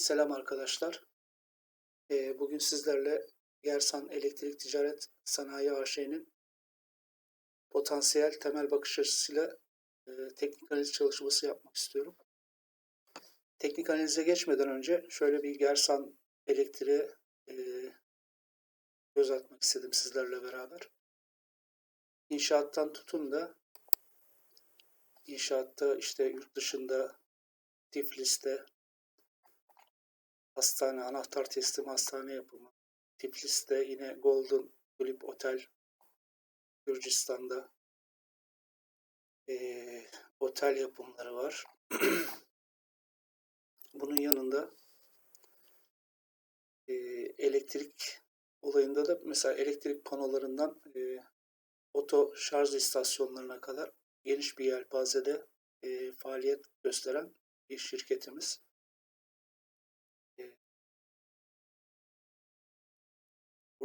Selam arkadaşlar. Ee, Bugün sizlerle Gersan Elektrik Ticaret Sanayi AŞ'nin potansiyel temel bakış açısıyla e, teknik analiz çalışması yapmak istiyorum. Teknik analize geçmeden önce şöyle bir Gersan Elektriğe e, göz atmak istedim sizlerle beraber. İnşaattan tutun da inşaatta işte yurt dışında Tiflis'te hastane, anahtar teslim hastane yapımı. Tiflis'te yine Golden Tulip Otel Gürcistan'da eee, otel yapımları var. Bunun yanında eee, elektrik olayında da mesela elektrik panolarından eee, oto şarj istasyonlarına kadar geniş bir yelpazede eee, faaliyet gösteren bir şirketimiz.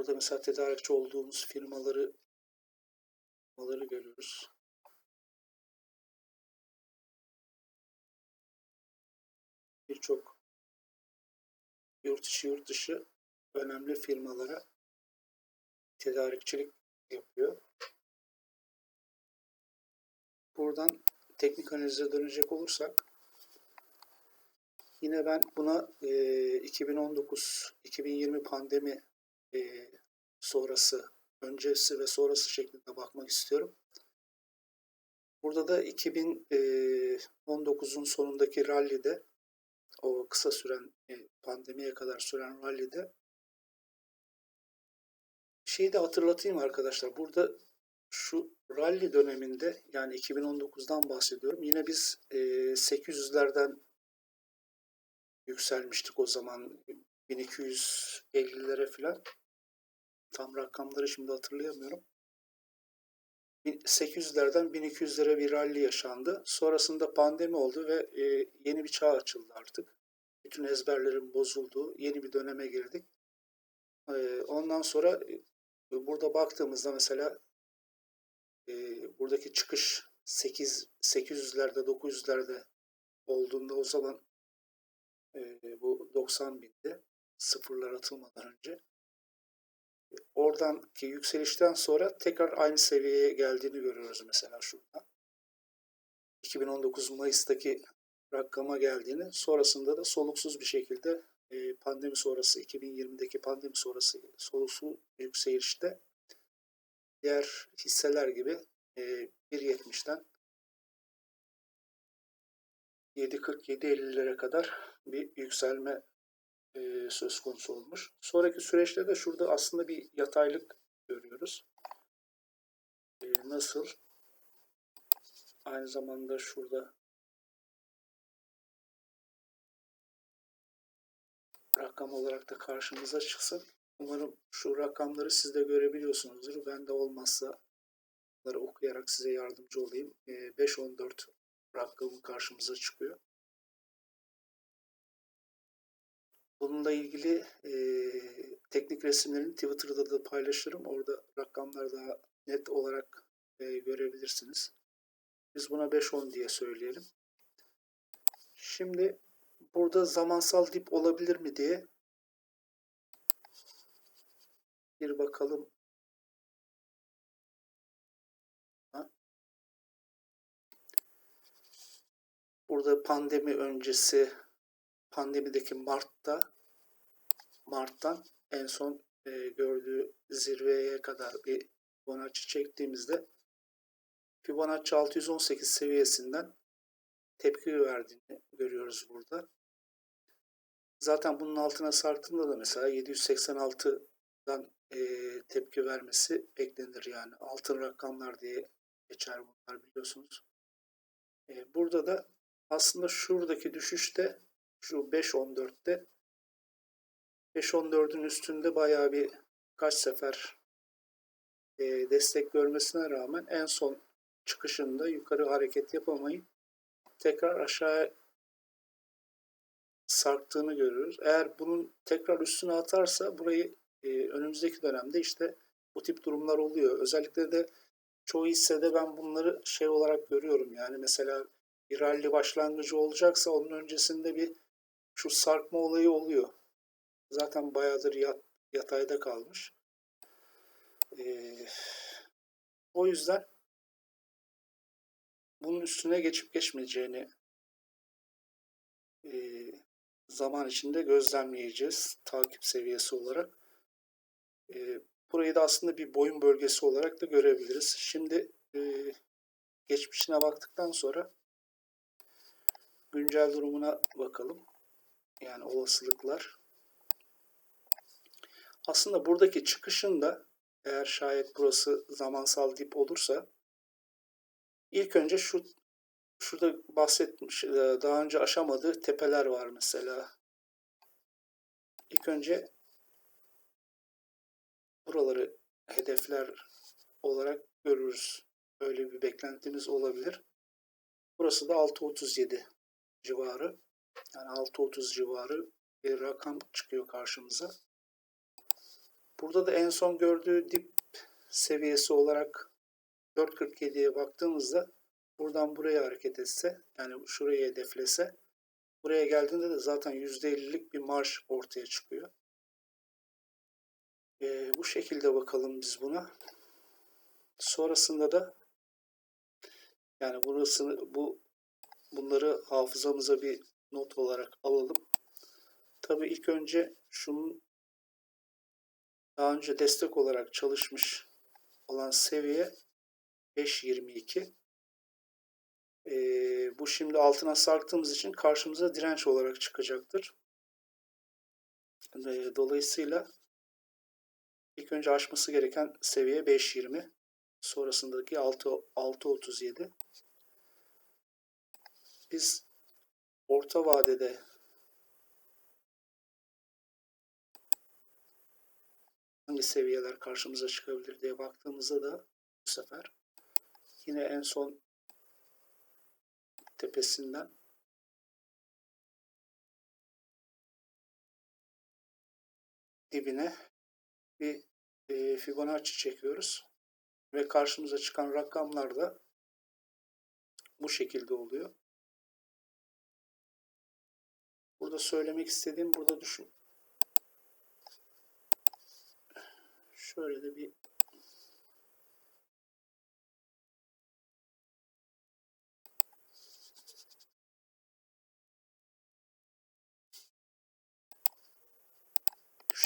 Burada mesela tedarikçi olduğumuz firmaları firmaları görüyoruz. Birçok yurt içi yurt dışı önemli firmalara tedarikçilik yapıyor. Buradan teknik analize dönecek olursak yine ben buna e, 2019-2020 pandemi e, sonrası, öncesi ve sonrası şeklinde bakmak istiyorum. Burada da 2019'un sonundaki rallide, o kısa süren e, pandemiye kadar süren rallide şeyi de hatırlatayım arkadaşlar. Burada şu rally döneminde yani 2019'dan bahsediyorum. Yine biz e, 800'lerden yükselmiştik o zaman 1250'lere falan. Tam rakamları şimdi hatırlayamıyorum. 800'lerden 1200'lere bir rally yaşandı. Sonrasında pandemi oldu ve e, yeni bir çağ açıldı artık. Bütün ezberlerin bozulduğu yeni bir döneme girdik. E, ondan sonra e, burada baktığımızda mesela buradaki çıkış 8 800'lerde 900'lerde olduğunda o zaman bu 90 bindi sıfırlar atılmadan önce. Oradan ki yükselişten sonra tekrar aynı seviyeye geldiğini görüyoruz mesela şurada. 2019 Mayıs'taki rakama geldiğini, sonrasında da soluksuz bir şekilde e, pandemi sonrası, 2020'deki pandemi sonrası soluksuz yükselişte diğer hisseler gibi e, 1.70'den 7.47-50'lere kadar bir yükselme e, söz konusu olmuş. Sonraki süreçte de şurada aslında bir yataylık görüyoruz. E, nasıl? Aynı zamanda şurada rakam olarak da karşımıza çıksın. Umarım şu rakamları siz de görebiliyorsunuzdur. Ben de olmazsa bunları okuyarak size yardımcı olayım. E, 5.14 rakamı karşımıza çıkıyor. Bununla ilgili e, teknik resimlerini Twitter'da da paylaşırım. Orada rakamlar daha net olarak e, görebilirsiniz. Biz buna 5-10 diye söyleyelim. Şimdi burada zamansal dip olabilir mi diye bir bakalım. Burada pandemi öncesi pandemideki Mart'ta Mart'tan en son e, gördüğü zirveye kadar bir Fibonacci çektiğimizde Fibonacci 618 seviyesinden tepki verdiğini görüyoruz burada. Zaten bunun altına sarktığında da mesela 786'dan e, tepki vermesi beklenir yani. Altın rakamlar diye geçer bunlar biliyorsunuz. E, burada da aslında şuradaki düşüşte şu 5.14'te 5.14'ün üstünde bayağı bir kaç sefer e, destek görmesine rağmen en son çıkışında yukarı hareket yapamayıp tekrar aşağı sarktığını görüyoruz. Eğer bunun tekrar üstüne atarsa burayı e, önümüzdeki dönemde işte bu tip durumlar oluyor. Özellikle de çoğu hissede ben bunları şey olarak görüyorum. Yani mesela bir rally başlangıcı olacaksa onun öncesinde bir şu sarkma olayı oluyor. Zaten bayağıdır yat, yatayda kalmış. Ee, o yüzden bunun üstüne geçip geçmeyeceğini e, zaman içinde gözlemleyeceğiz takip seviyesi olarak. E, burayı da aslında bir boyun bölgesi olarak da görebiliriz. Şimdi e, geçmişine baktıktan sonra güncel durumuna bakalım. Yani olasılıklar. Aslında buradaki çıkışın da eğer şayet burası zamansal dip olursa ilk önce şu şurada bahsetmiş e, daha önce aşamadığı tepeler var mesela. İlk önce buraları hedefler olarak görürüz. Öyle bir beklentimiz olabilir. Burası da 6.37 civarı. Yani 6.30 civarı bir rakam çıkıyor karşımıza. Burada da en son gördüğü dip seviyesi olarak 4.47'ye baktığımızda buradan buraya hareket etse yani şuraya hedeflese buraya geldiğinde de zaten %50'lik bir marş ortaya çıkıyor. Ee, bu şekilde bakalım biz buna. Sonrasında da yani burasını bu bunları hafızamıza bir not olarak alalım. Tabii ilk önce şunun daha önce destek olarak çalışmış olan seviye 5.22. Ee, bu şimdi altına sarktığımız için karşımıza direnç olarak çıkacaktır. Ee, dolayısıyla ilk önce aşması gereken seviye 5.20. Sonrasındaki 6.37. Biz orta vadede hangi seviyeler karşımıza çıkabilir diye baktığımızda da bu sefer yine en son tepesinden dibine bir e, Fibonacci çekiyoruz ve karşımıza çıkan rakamlar da bu şekilde oluyor. Burada söylemek istediğim burada düşün. Şöyle de bir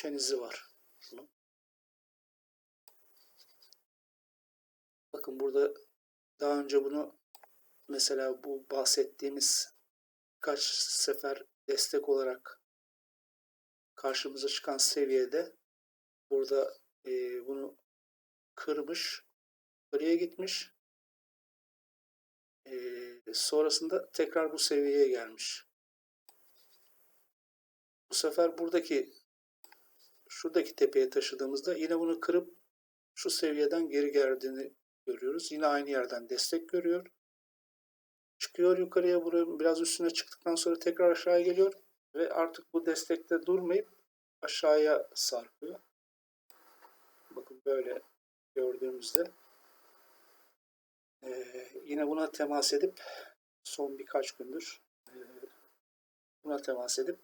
düşen var. Bakın burada daha önce bunu mesela bu bahsettiğimiz kaç sefer destek olarak karşımıza çıkan seviyede burada e, bunu kırmış, yukarıya gitmiş. E, sonrasında tekrar bu seviyeye gelmiş. Bu sefer buradaki şuradaki tepeye taşıdığımızda yine bunu kırıp şu seviyeden geri geldiğini görüyoruz. Yine aynı yerden destek görüyor. Çıkıyor yukarıya buraya biraz üstüne çıktıktan sonra tekrar aşağıya geliyor ve artık bu destekte durmayıp aşağıya sarkıyor. Bakın böyle gördüğümüzde ee, yine buna temas edip son birkaç gündür e, buna temas edip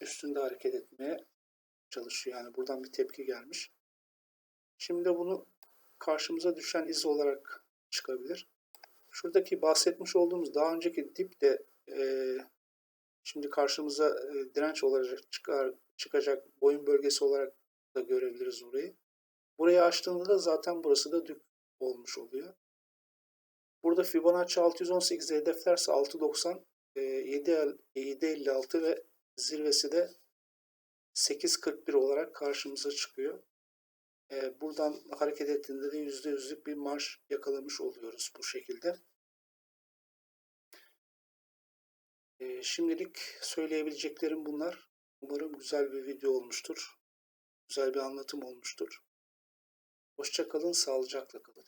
üstünde hareket etmeye çalışıyor. Yani buradan bir tepki gelmiş. Şimdi bunu karşımıza düşen iz olarak çıkabilir. Şuradaki bahsetmiş olduğumuz daha önceki dip de e, şimdi karşımıza e, direnç olarak çıkar, çıkacak boyun bölgesi olarak da görebiliriz burayı. Burayı açtığında da zaten burası da dip olmuş oluyor. Burada Fibonacci 618 hedeflerse 690, e, 756 ve zirvesi de 841 olarak karşımıza çıkıyor. E, buradan hareket ettiğinde de %100'lük bir marş yakalamış oluyoruz bu şekilde. E, şimdilik söyleyebileceklerim bunlar. Umarım güzel bir video olmuştur. Güzel bir anlatım olmuştur. Hoşçakalın, sağlıcakla kalın.